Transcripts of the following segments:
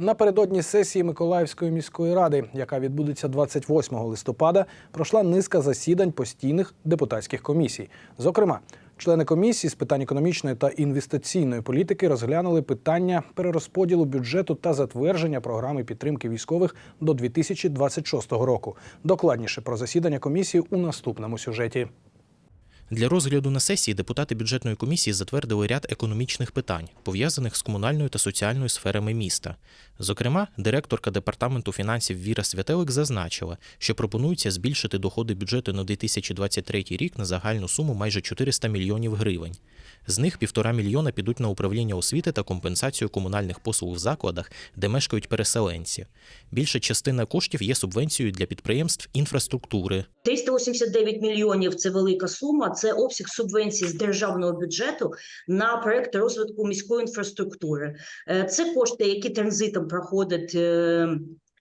Напередодні сесії Миколаївської міської ради, яка відбудеться 28 листопада, пройшла низка засідань постійних депутатських комісій. Зокрема, члени комісії з питань економічної та інвестиційної політики розглянули питання перерозподілу бюджету та затвердження програми підтримки військових до 2026 року. Докладніше про засідання комісії у наступному сюжеті. Для розгляду на сесії депутати бюджетної комісії затвердили ряд економічних питань, пов'язаних з комунальною та соціальною сферами міста. Зокрема, директорка департаменту фінансів Віра Святелик зазначила, що пропонується збільшити доходи бюджету на 2023 рік на загальну суму майже 400 мільйонів гривень. З них півтора мільйона підуть на управління освіти та компенсацію комунальних послуг в закладах, де мешкають переселенці. Більша частина коштів є субвенцією для підприємств інфраструктури, 389 мільйонів це велика сума. Це обсяг субвенцій з державного бюджету на проект розвитку міської інфраструктури. Е, Це кошти, які транзитом проходять.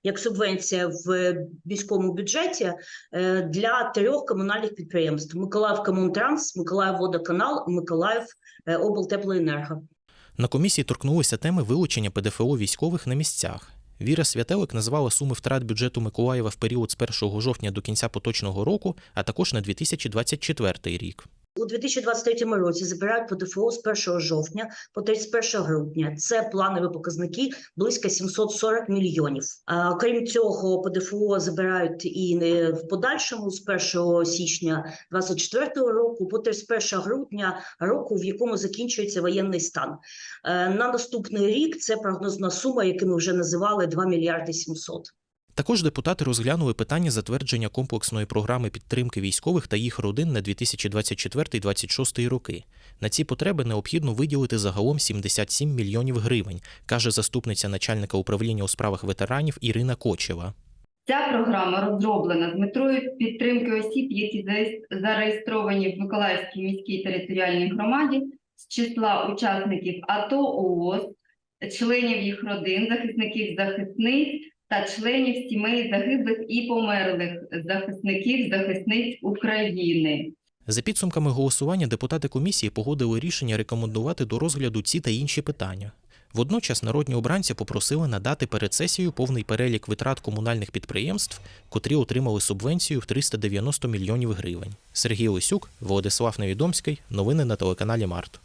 Як субвенція в міському бюджеті е, для трьох комунальних підприємств: Миколаїв Комунтранс, Миколаїв Водоканал, Миколаїв облтеплоенерго. На комісії торкнулися теми вилучення ПДФО військових на місцях. Віра Святелик назвала суми втрат бюджету Миколаєва в період з 1 жовтня до кінця поточного року, а також на 2024 рік. У 2023 році забирають ПДФО з 1 жовтня по 31 грудня. Це планові показники близько 740 мільйонів. А крім цього, ПДФО забирають і не в подальшому з 1 січня 2024 року по 31 грудня року, в якому закінчується воєнний стан. Е, На наступний рік це прогнозна сума, яку ми вже називали 2 мільярди 700. Також депутати розглянули питання затвердження комплексної програми підтримки військових та їх родин на 2024-2026 роки. На ці потреби необхідно виділити загалом 77 мільйонів гривень, каже заступниця начальника управління у справах ветеранів Ірина Кочева. Ця програма розроблена з метою підтримки осіб, які зареєстровані в Миколаївській міській територіальній громаді з числа учасників АТО ООС, членів їх родин, захисників захисниць та членів сімей загиблих і померлих захисників захисниць України. За підсумками голосування депутати комісії погодили рішення рекомендувати до розгляду ці та інші питання. Водночас народні обранці попросили надати перед сесією повний перелік витрат комунальних підприємств, котрі отримали субвенцію в 390 мільйонів гривень. Сергій Лисюк, Владислав Невідомський. Новини на телеканалі Март.